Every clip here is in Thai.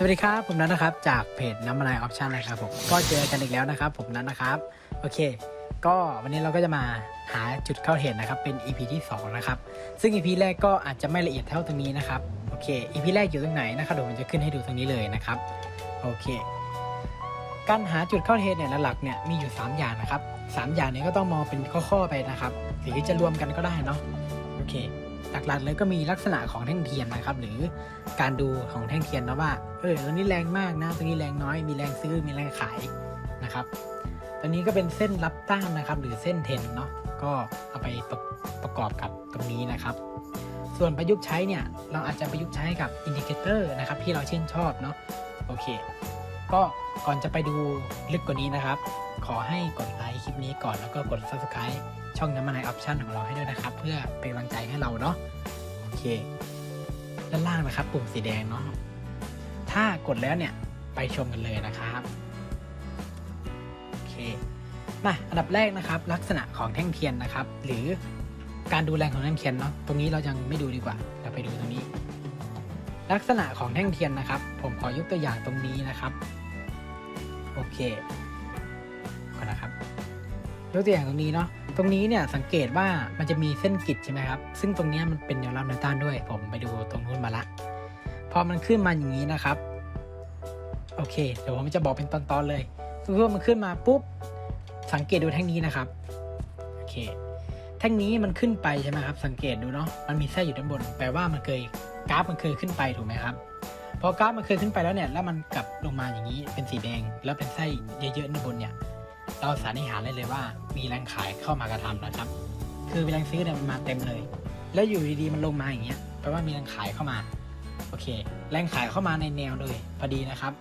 สวัสดีครับ ผมนัทนะครับ จากเพจน้ำมันไอออปชั่นนะครับผมก็เจอกันอีกแล้วนะครับ ผมนัทนะครับโอเค ก็วันนี้เราก็จะมาหาจุดเข้าเห็นนะครับเป็น EP ที่ 2 นะครับ ซึ่ง EP แรกก็อาจจะไม่ละเอียดเท่าตรงนี้นะครับโอเค EP แรกอยู่ตรงไหนนะครับเดี๋ยวผมจะขึ้นให้ดูตรงนี้เลยนะครับโอเค การหาจุดเข้าเห็นเนี่ยหลักเนี่ยมีอยู่ 3 อย่างนะครับสามอย่างนี้ก็ต้องมองเป็นข้อๆไปนะครับหรือจะรวมกันก็ได้เนาะโอเค หลักๆเลยก็มีลักษณะของแท่งเทียนนะครับ หรือการดูของแท่งเทียนนะว่าเออตัวนี้แรงมากนะตัวนี้แรงน้อย มีแรงซื้อมีแรงขายนะครับตัวนี้ก็เป็นเส้นรับต้านนะครับ หรือเส้นเทนเนาะก็เอาไปประประกอบกับตรงนี้นะครับ ส่วนประยุกต์ใช้เนี่ยเราอาจจะประยุกต์ใช้กับอินดิเคเตอร์นะครับที่เราชื่นชอบเนาะโอเค ก็ก่อนจะไปดูลึกกว่านี้นะครับ ขอให้กดไลค์คลิปนี้ก่อนแล้วก็กด subscribe ช่องน้ำมันไอออปชั่นของเราให้ด้วยนะครับ เพื่อเป็นกำลังใจให้เราเนาะโอเค ด้านล่างนะครับ ปุ่มสีแดงเนาะถ้ากดแล้วเนี่ยไปชมกันเลยนะครับโอเคมาอันดับแรกนะครับ ลักษณะของแท่งเทียนนะครับ หรือการดูแรงของแท่งเทียนเนาะตรงนี้เรายังไม่ดูดีกว่า เราไปดูตรงนี้ ลักษณะของแท่งเทียนนะครับ ผมขอยกตัวอย่างตรงนี้นะครับ โอเคก่อนนะครับ กตัวอย่างตรงนี้เนาะตรงนี้เนี่ยสังเกตว่ามันจะมีเส้นกิดใช่ไหมครับ ซึ่งตรงนี้มันเป็นแนวรับแนวต้านด้วย ผมไปดูตรงนู้นมาละพอมันขึ้นมาอย่างนี้นะครับ โอเค เดี๋ยวผมจะบอกเป็นตอนๆเลยสมมติว่ามันขึ้นมาปุ๊บสังเกตดูแท่งนี้นะครับโอเค แท่งนี้มันขึ้นไปใช่ไหมครับ สังเกตดูเนาะมันมีไส้อยู่ด้านบน แปลว่ามันเคยกราฟมันเคยขึ้นไปถูกไหมครับพอกราฟมันเคยขึ้นไปแล้วเนี่ยแล้วมันกลับลงมาอย่างนี้เป็นสีแดง แล้วเป็นไส้เยอะๆด้านบนเนี่ย เราสันนิษฐานได้เลยว่ามีแรงขายเข้ามากระทำนะครับ คือแรงซื้อเนี่ยมันมาเต็มเลย แล้วอยู่ดีๆมันลงมาอย่างเงี้ยแปลว่ามีแรงขายเข้ามาโอเค แรงขายเข้ามาในแนวเลยพอดีนะครับ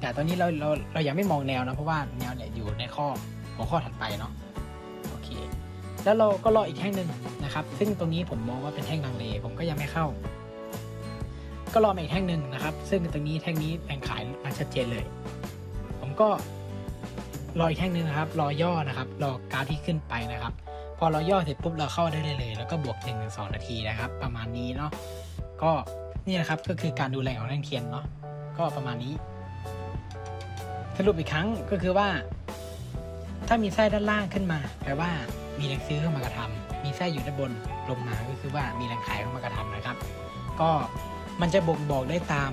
แต่ตอนนี้เราเราเรายังไม่มองแนวนะเพราะว่าแนวเนี่ยอยู่ในข้อหัวข้อถัดไปเนาะโอเค แล้วเราก็รออีกแท่งหนึ่งนะครับ ซึ่งตรงนี้ผมมองว่าเป็นแท่งลังเลผมก็ยังไม่เข้า ก็รอมาอีกแท่งหนึ่งนะครับ ซึ่งตรงนี้แท่งนี้แรงขายมาชัดเจนเลย ผมก็ รออีกแท่งหนึงนะครับ รอย่อนะครับ รอกราฟที่ขึ้นไปนะครับ พอเราย่อเสร็จปุ๊บเราเข้าได้เลยเลย แล้วก็บวก1นถึงสนาทีนะครับ ประมาณนี้เนาะ ก็นี่นะครับก็คือการดูแลของแท่งเทียนเนาะ ก็ประมาณนี้ สรุปอีกครั้งก็คือว่า ถ้ามีไส้ด้านล่างขึ้นมา แปลว่ามีแรงซื้อเข้ามากระทำมีไส้อยู่ด้านบนลงมาก็คือว่ามีแรงขายเข้ามากระทำนะครับ ก็มันจะบ่งบอกได้ตาม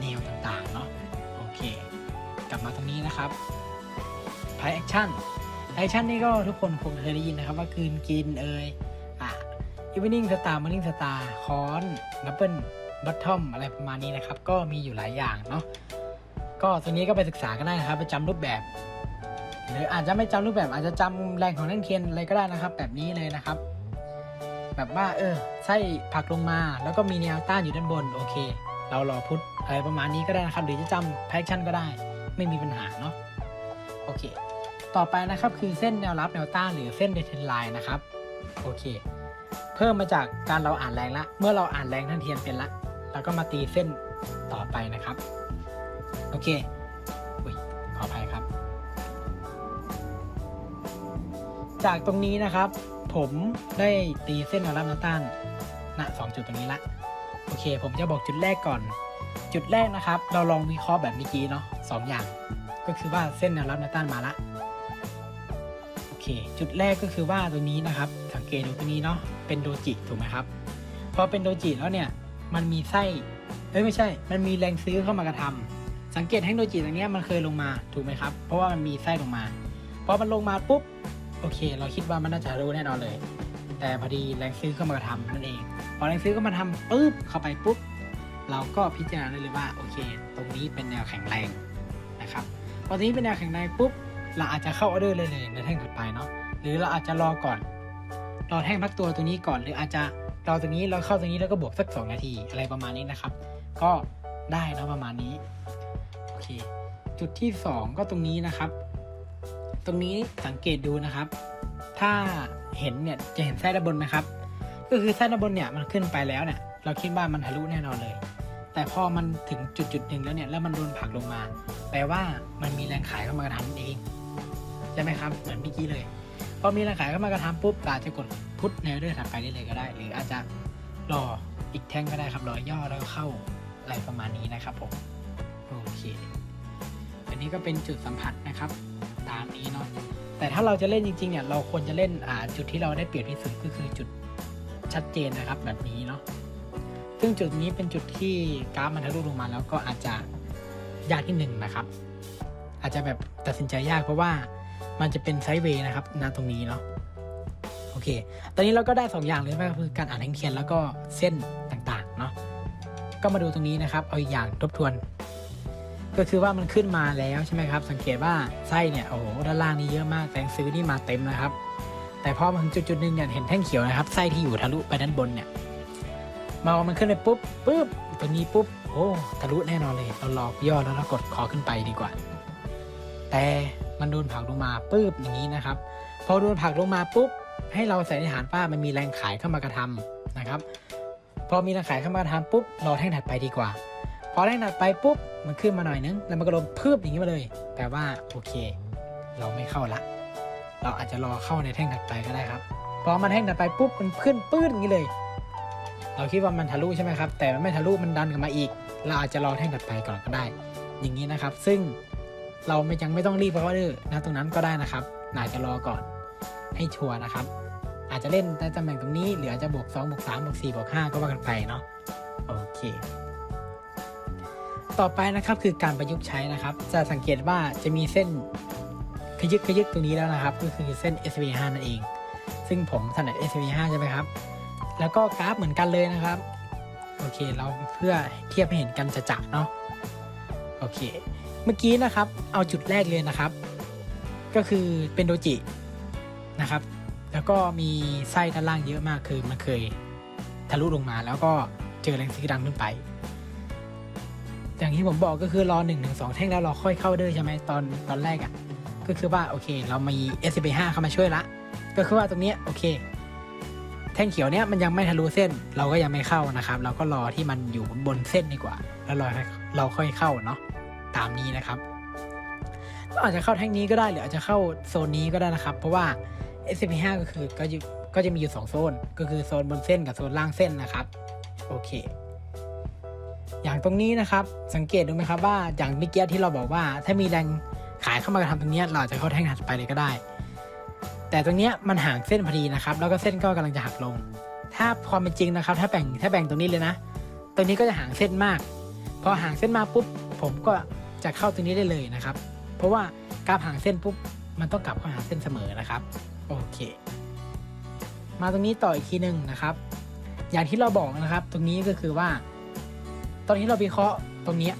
แนวต่างๆเนาะ โอเค กลับมาตรงนี้นะครับ พายแอคชั่นแอคชั่นนี่ก็ทุกคนคงเคยได้ยินนะครับ ว่าคืนกินเอ่ยอะอีเวนิ่งสตาร์มอร์นิ่งสตาร์คอนดับเบิลบัตทอมอะไรประมาณนี้นะครับ ก็มีอยู่หลายอย่างเนาะก็ตัวนี้ก็ไปศึกษากันได้นะครับไปจำรูปแบบ หรืออาจจะไม่จำรูปแบบ อาจจะจำแรงของแท่งเทียนอะไรก็ได้นะครับ แบบนี้เลยนะครับ แบบว่าเออไส้ผักลงมา แล้วก็มีแนวต้านอยู่ด้านบนโอเค เรารอพุทธอะไรประมาณนี้ก็ได้นะครับหรือจะจำแพคชั่นก็ได้ ไม่มีปัญหาเนาะโอเค ต่อไปนะครับคือเส้นแนวรับแนวต้านหรือเส้นเดทเทนไลน์นะครับโอเค เพิ่มมาจากการเราอ่านแรงละ เมื่อเราอ่านแรงท่านเทียนเป็นละเราก็มาตีเส้นต่อไปนะครับ โอเคอุ้ยขออภัยครับ จากตรงนี้นะครับ ผมได้ตีเส้นแนวรับแนวต้านณสองจุดตรงนี้ละโอเค ผมจะบอกจุดแรกก่อน จุดแรกนะครับ เราลองวิเคราะห์แบบเมื่อกี้เนาะสองอย่าง ก็คือว่าเส้นแนวรับแนวต้านมาละ เค จุดแรกก็คือว่าตัวนี้นะครับ สังเกตดูตัวนี้เนาะเป็นโดจิถูกไหมครับพอเป็นโดจิแล้วเนี่ยมันมีไส้เอ้ยไม่ใช่ มันมีแรงซื้อเข้ามากระทำสังเกตแท่งโดจิตรงนี้มันเคยลงมาถูกไหมครับ เพราะว่ามันมีไส้ลงมาพอมันลงมาปุ๊บโอเค เราคิดว่ามันน่าจะรู้แน่นอนเลย แต่พอดีแรงซื้อเข้ามากระทำนั่นเอง พอแรงซื้อเข้ามาทำปุ๊บเข้าไปปุ๊บเราก็พิจารณาได้เลยว่าโอเค ตรงนี้เป็นแนวแข็งแรงนะครับพอตรงนี้เป็นแนวแข็งแรงปุ๊บ เราอาจจะเข้าออเดอร์เลยเลยในแท่งถัดไปเนาะหรือเราอาจจะรอก่อนรอแท่งพักตัวตัวนี้ก่อน หรืออาจจะรอตรงนี้แล้วเข้าตรงนี้แล้วก็บวกสัก 2 นาทีอะไรประมาณนี้นะครับ ก็ได้เนอะประมาณนี้โอเคจุดที่ 2 ก็ตรงนี้นะครับ ตรงนี้สังเกตดูนะครับ ถ้าเห็นเนี่ยจะเห็นไส้ด้านบนไหมครับ ก็คือไส้ด้านบนเนี่ยมันขึ้นไปแล้วเนี่ยเราคิดว่ามันทะลุแน่นอนเลย แต่พอมันถึงจุดจุดหนึ่งแล้วเนี่ยแล้วมันโดนผลักลงมา แปลว่ามันมีแรงขายเข้ามากระทำเอง ใช่ไหมครับ เหมือนเมื่อกี้เลย พอมีแรงขายเข้ามากระทำปุ๊บก็อาจจะกดพุทแนวเดินถัดไปได้เลยก็ได้ หรืออาจจะรออีกแท่งก็ได้ครับรอย่อแล้วเข้าอะไรประมาณนี้นะครับผมโอเค อันนี้ก็เป็นจุดสัมผัสนะครับ ตามนี้เนาะแต่ถ้าเราจะเล่นจริงๆเนี่ยเราควรจะเล่นอ่าจุดที่เราได้เปรียบที่สุดก็คือจุดชัดเจนนะครับแบบนี้เนาะซึ่งจุดนี้เป็นจุดที่กราฟมันทะลุลงมาแล้วก็อาจจะยากที่หนึ่งนะครับ อาจจะแบบตัดสินใจยากเพราะว่ามันจะเป็นไซด์เวย์นะครับณตรงนี้เนาะโอเค ตอนนี้เราก็ได้ 2 อย่างเลยก็คือการอ่านแท่งเทียนแล้วก็เส้นต่างๆเนาะก็มาดูตรงนี้นะครับ เอาอีกอย่างทบทวน ก็คือว่ามันขึ้นมาแล้วใช่ไหมครับ สังเกตว่าไส้เนี่ยโอ้โหด้านล่างนี่เยอะมากแตงซื้อนี่มาเต็มนะครับ แต่พอมาถึงจุดๆหนึ่งเนี่ยเห็นแท่งเขียวนะครับไส้ที่อยู่ทะลุไปด้านบนเนี่ยมามันขึ้นไปปุ๊บปุ๊บตัวนี้ปุ๊บโอ้ทะลุแน่นอนเลยเราลอกย่อแล้วเรากดขอขึ้นไปดีกว่า แต่มันโดนผลักลงมาปุ๊บอย่างนี้นะครับ พอโดนผลักลงมาปุ๊บ ให้เราใส่ในฐานป้ามันมีแรงขายเข้ามากระทำนะครับ พอมีแรงขายเข้ามากระทำปุ๊บรอแท่งถัดไปดีกว่า พอแท่งถัดไปปุ๊บมันขึ้นมาหน่อยนึงแล้วมันก็ลงพืบอย่างนี้มาเลย แปลว่าโอเค เราไม่เข้าละ เราอาจจะรอเข้าในแท่งถัดไปก็ได้ครับพอมันแท่งถัดไปปุ๊บมันขึ้นปื้ดอย่างนี้เลย เราคิดว่ามันทะลุใช่ไหมครับ แต่มันไม่ทะลุมันดันกลับมาอีก เราอาจจะรอแท่งถัดไปก่อนก็ได้ อย่างนี้นะครับ ซึ่ง เราไม่ยังไม่ต้องรีบเพราะว่าดื้อนะตรงนั้นก็ได้นะครับอาจจะรอก่อนให้ชัวร์นะครับ อาจจะเล่นในตำแหน่งตรงนี้หรืออาจจะบวก2บวก3บวก4บวก5ก็ว่ากันไปเนาะโอเค ต่อไปนะครับคือการประยุกต์ใช้นะครับ จะสังเกตว่าจะมีเส้นขยึกขยึกตรงนี้แล้วนะครับ ก็คือเส้น SV5 นั่นเอง ซึ่งผมถนัด SV5 ใช่ไหมครับ แล้วก็กราฟเหมือนกันเลยนะครับ โอเค เราเพื่อเทียบให้เห็นกันจะจัเนาะโอเค เมื่อกี้นะครับ เอาจุดแรกเลยนะครับ ก็คือเป็นโดจินะครับ แล้วก็มีไส้ด้านล่างเยอะมากคือมันเคยทะลุลงมาแล้วก็เจอแรงซื้อดังขึ้นไป อย่างที่ผมบอกก็คือรอ1นถึงสแท่งแล้วเราค่อยเข้าเด้อใช่ไหมตอนตอนแรกอะ่ะ ก็คือว่าโอเค เรามี s อ5เข้ามาช่วยละ ก็คือว่าตรงนี้โอเค แท่งเขียวเนี้ยมันยังไม่ทะลุเส้น เราก็ยังไม่เข้านะครับ เราก็รอที่มันอยู่บนเส้นดีกว่า แล้วรอเราค่อยเข้าเนาะ ตามนี้นะครับก็อาจจะเข้าแท่งนี้ก็ได้หรืออาจจะเข้าโซนนี้ก็ได้นะครับ เพราะว่า SP5 ก็คือก็จะก็จะมีอยู่ 2 โซน ก็คือโซนบนเส้นกับโซนล่างเส้นนะครับ โอเค อย่างตรงนี้นะครับ สังเกตดูไหมครับว่าอย่างเมื่อกี้ที่เราบอกว่า ถ้ามีแรงขายเข้ามากระทำตรงนี้เราจะเข้าแท่งถัดไปเลยก็ได้ แต่ตรงเนี้ยมันห่างเส้นพอดีนะครับ แล้วก็เส้นก็กำลังจะหักลง ถ้าความเป็นจริงนะครับ ถ้าแบ่งถ้าแบ่งตรงนี้เลยนะ ตรงนี้ก็จะห่างเส้นมาก พอห่างเส้นมาปุ๊บผมก็ จะเข้าตรงนี้ได้เลยนะครับ เพราะว่ากราฟหางเส้นปุ๊บมันต้องกลับเข้าหาเส้นเสมอนะครับโอเค มาตรงนี้ต่ออีกทีหนึ่งนะครับ อย่างที่เราบอกนะครับ ตรงนี้ก็คือว่า ตอนนี้เราวิเคราะห์ตรงนี้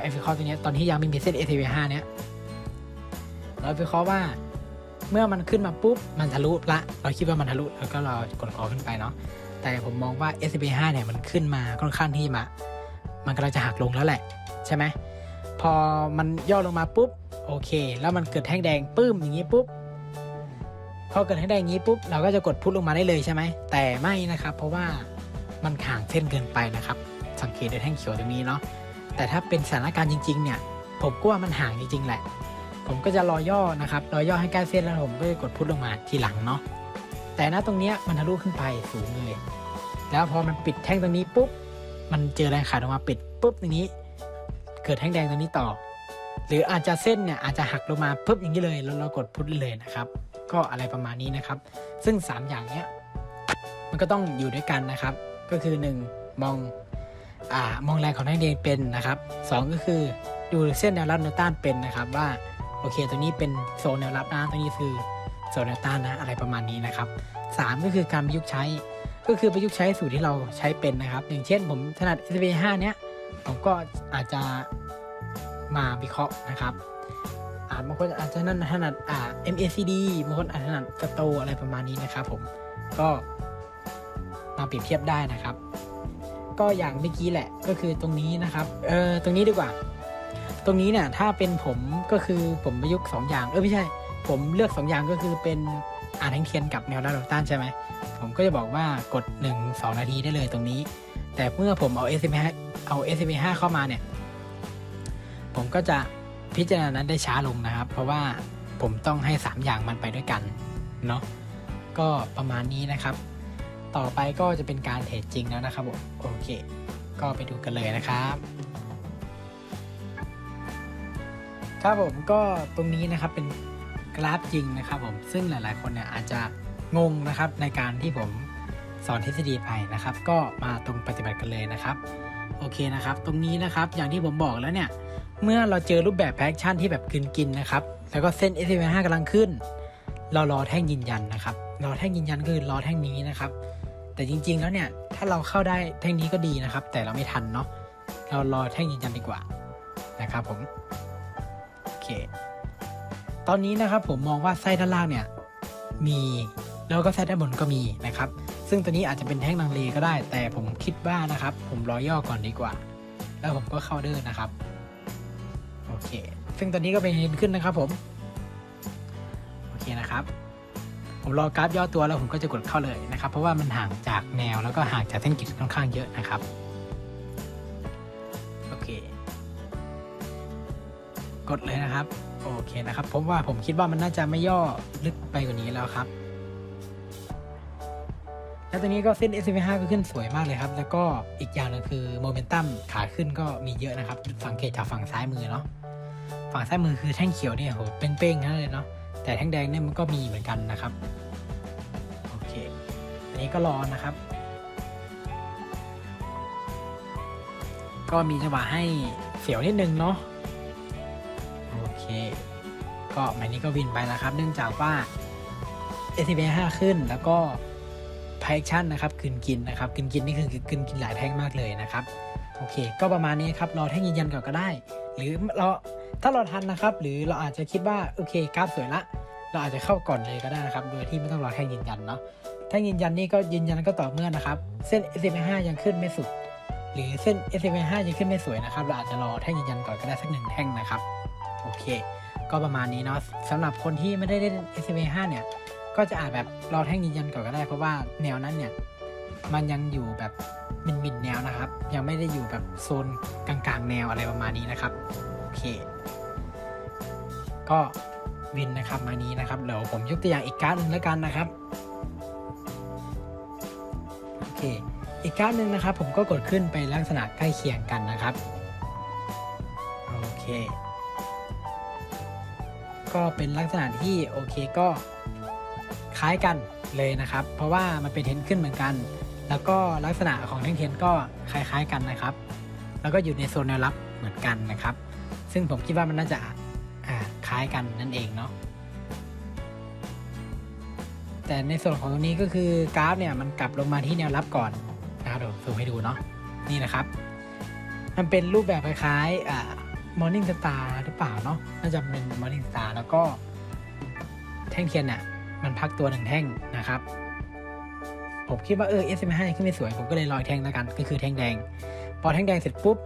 ไอ้วิเคราะห์ตรงนี้ตอนที่ยังไม่มีเส้น a t v 5เนี้ยเราวิเคราะห์ว่าเมื่อมันขึ้นมาปุ๊บมันทะลุละ เราคิดว่ามันทะลุแล้วก็เรากดขอขึ้นไปเนาะแต่ผมมองว่า s b 5เนี่ยมันขึ้นมาค่อนข้างที่มา มันกำลังจะหักลงแล้วแหละ ใช่ไหมพอมันย่อลงมาปุ๊บโอเค แล้วมันเกิดแท่งแดงปื้มอย่างนี้ปุ๊บพอเกิดแท่งแดงอย่างนี้ปุ๊บเราก็จะกดพุทลงมาได้เลยใช่ไหมแต่ไม่นะครับ เพราะว่ามันห่างเส้นเกินไปนะครับ สังเกตด้วยแท่งเขียวตรงนี้เนาะแต่ถ้าเป็นสถานการณ์จริง ๆ เนี่ย ผมก็ว่ามันห่างจริงๆแหละ ผมก็จะรอย่อนะครับรอย่อให้ใกล้เส้นแล้วผมก็จะกดพุทลงมาทีหลังเนาะแต่ณตรงเนี้ยมันทะลุขึ้นไปสูงเลย แล้วพอมันปิดแท่งตรงนี้ปุ๊บ มันเจอแรงขายออกมาปิดปุ๊บอย่างนี้ เกิดแท่งแดงตรงนี้ต่อ หรืออาจจะเส้นเนี่ยอาจจะหักลงมาปุ๊บอย่างนี้เลยแล้วเรากดพุทเลยนะครับ ก็อะไรประมาณนี้นะครับ ซึ่ง 3 อย่างเนี้ยมันก็ต้องอยู่ด้วยกันนะครับ ก็คือ 1 มองอ่ามองแรงของแท่งแดงเป็นนะครับ 2 ก็คือดูเส้นแนวรับแนวต้านเป็นนะครับว่าโอเคตรงนี้เป็นโซนแนวรับนะตรงนี้คือโซนแนวต้านนะอะไรประมาณนี้นะครับ 3 ก็คือการประยุกต์ใช้ก็คือประยุกต์ใช้สูตรที่เราใช้เป็นนะครับ อย่างเช่นผมถนัด s v 5เนี้ย ผมก็อาจจะมาวิเคราะห์นะครับอ่าบางคนอาจจะนั่นถนัดอ่า MACD บางคนอาจจะถนัดสโตอะไรประมาณนี้นะครับผมก็มาเปรียบเทียบได้นะครับ ก็อย่างเมื่อกี้แหละก็คือตรงนี้นะครับเออตรงนี้ดีกว่า ตรงนี้เนี่ยถ้าเป็นผมก็คือผมประยุกต์สองอย่าง เออไม่ใช่ ผมเลือกสองอย่างก็คือเป็นอ่านแทงเทียนกับแนวด้านต้านใช่ไหมผมก็จะบอกว่ากด 1 2 นาทีได้เลยตรงนี้ แต่เมื่อผมเอา s m 5 เอา s m 5เข้ามาเนี่ย ผมก็จะพิจารณานั้นได้ช้าลงนะครับ เพราะว่าผมต้องให้ 3 อย่างมันไปด้วยกันเนาะก็ประมาณนี้นะครับ ต่อไปก็จะเป็นการเทรดจริงแล้วนะครับผมโอเค ก็ไปดูกันเลยนะครับครับผมก็ตรงนี้นะครับเป็นกราฟจริงนะครับผมซึ่งหลายๆ คนเนี่ยอาจจะงงนะครับในการที่ผมสอนทฤษฎีไปนะครับ ก็มาตรงปฏิบัติกันเลยนะครับ โอเคนะครับ ตรงนี้นะครับอย่างที่ผมบอกแล้วเนี่ย เมื่อเราเจอรูปแบบแพคชั่นที่แบบกินกินนะครับ แล้วก็เส้น s อ5กำลังขึ้น เรารอแท่งยืนยันนะครับ รอแท่งยืนยันก็คือรอแท่งนี้นะครับ แต่จริง ๆ แล้วเนี่ย ถ้าเราเข้าได้แท่งนี้ก็ดีนะครับ แต่เราไม่ทันเนาะ เรารอแท่งยืนยันดีกว่านะครับผม โอเค ตอนนี้นะครับผมมองว่าไส้ด้านล่างเนี่ยมี แล้วก็ไส้ด้านบนก็มีนะครับ ซึ่งตัวนี้อาจจะเป็นแท่งลังเลก็ได้ แต่ผมคิดว่านะครับ ผมรอย่อก่อนดีกว่า แล้วผมก็เข้าเดินนะครับ โอเค ซึ่งตอนนี้ก็เป็นเห็นขึ้นนะครับผม โอเคนะครับ ผมรอกราฟย่อตัวแล้วผมก็จะกดเข้าเลยนะครับ เพราะว่ามันห่างจากแนวแล้วก็ห่างจากเส้นกิจค่อนข้างเยอะนะครับ โอเค กดเลยนะครับ โอเคนะครับ ผมว่าผมคิดว่ามันน่าจะไม่ย่อลึกไปกว่านี้แล้วครับ แล้วตรงนี้ก็เส้น s อ5ก็ขึ้นสวยมากเลยครับ แล้วก็อีกอย่างหนึงคือโมเมนตัมขาขึ้นก็มีเยอะนะครับ สังเกตจากฝั่งซ้ายมือเนาะ ฝั่งซ้ายมือคือแท่งเขียวเนี่ยโหเป้งๆนั่นเลยเนาะ แต่แท่งแดงเนี่ยมันก็มีเหมือนกันนะครับ โอเค อันนี้ก็รอนะครับ ก็มีจังหวะให้เสียวนิดนึงเนาะ โอเค ก็หมายนี้ก็วินไปนะครับ เนื่องจากว่า s อ5ขึ้นแล้วก็ พ a c t i o n นะครับกินกินนะครับกินกินนี่คือกินกินหลายแท่งมากเลยนะครับโอเค ก็ประมาณนี้ครับรอแท่งยืนยันก่อนก็ได้ หรือเราถ้าเราทันนะครับ หรือเราอาจจะคิดว่าโอเคกราฟสวยละ เราอาจจะเข้าก่อนเลยก็ได้นะครับ โดยที่ไม่ต้องรอแท่งยืนยันเนาะแท่งยืนยันนี่ก็ยืนยันก็ต่อเมื่อนะครับ เส้น s อ5ยังขึ้นไม่สุด หรือเส้น s อ5ยังขึ้นไม่สวยนะครับ เราอาจจะรอแท่งยืนยันก่อนก็ได้สักหนึ่งแท่งนะครับโอเค ก็ประมาณนี้เนาะสำหรับคนที่ไม่ได้เล่น s อ5เนี่ย ก็จะอาจแบบรอแท่งยืนยันก่อนก็ได้ เพราะว่าแนวนั้นเนี่ยมันยังอยู่แบบมินมินแนวนะครับ ยังไม่ได้อยู่แบบโซนกลางๆ แนวอะไรประมาณนี้นะครับโอเค ก็วินนะครับมานี้นะครับเดี๋ยวผมยกตัวอย่างอีกการ์ดหนึ่งแล้วกันนะครับโอเคอีกการ์ดหนึ่งนะครับ ผมก็กดขึ้นไปลักษณะใกล้เคียงกันนะครับโอเค ก็เป็นลักษณะที่โอเคก็ คล้ายกันเลยนะครับ เพราะว่ามันเป็นเทนขึ้นเหมือนกัน แล้วก็ลักษณะของแท่งเทนก็คล้ายๆกันนะครับ แล้วก็อยู่ในโซนแนวรับเหมือนกันนะครับ ซึ่งผมคิดว่ามันน่าจะคล้ายกันนั่นเองเนาะแต่ในส่วนของตรงนี้ก็คือกราฟเนี่ยมันกลับลงมาที่แนวรับก่อนนะครับเดี๋ยวซูมให้ดูเนาะนี่นะครับ มันเป็นรูปแบบคล้ายๆอ่า Morning Star หรือเปล่าเนาะน่าจะเป็น Morning Star แล้วก็แท่งเทียนเนี่ย มันพักตัวหนึ่งแท่งนะครับ ผมคิดว่าเออ SM5 ขึ้นไม่สวย ผมก็เลยลอยแท่งแล้วกันก็คือแท่งแดง พอแท่งแดงเสร็จปุ๊บ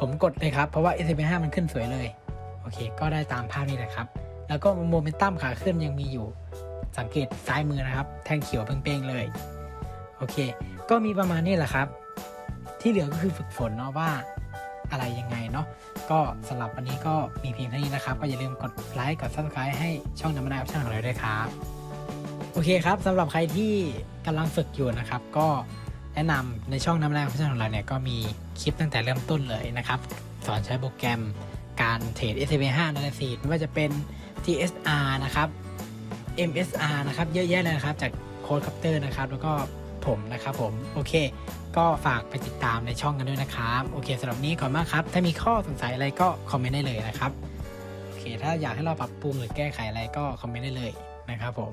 ผมกดเลยครับ เพราะว่า SM5 มันขึ้นสวยเลย โอเค ก็ได้ตามภาพนี้แหละครับ แล้วก็โมเมนตัมขาขึ้นยังมีอยู่ สังเกตซ้ายมือนะครับ แท่งเขียวเป้งๆเลย โอเค ก็มีประมาณนี้แหละครับ ที่เหลือก็คือฝึกฝนเนาะว่า อะไรยังไงเนาะก็สำหรับวันนี้ก็มีเพียงเท่านี้นะครับ ก็อย่าลืมกดไลค์กด subscribe ให้ช่องน้ำมันออปชั่นของเราด้วยครับ โอเคครับสำหรับใครที่กำลังฝึกอยู่นะครับ ก็แนะนำในช่องน้ำแรงพัฒนาของเราเนี่ยก็มีคลิปตั้งแต่เริ่มต้นเลยนะครับ สอนใช้โปรแกรมการเทรด s อ5ในสีไม่ว่าจะเป็น TSR นะครับ MSR นะครับ เยอะแยะเลยนะครับ จากโค้ดคัปเตอร์นะครับ แล้วก็ ผมนะครับผมโอเค ก็ฝากไปติดตามในช่องกันด้วยนะครับโอเคสำหรับนี้ขอบมากครับ ถ้ามีข้อสงสัยอะไรก็คอมเมนต์ได้เลยนะครับโอเค ถ้าอยากให้เราปรับปรุงหรือแก้ไขอะไรก็คอมเมนต์ได้เลยนะครับผม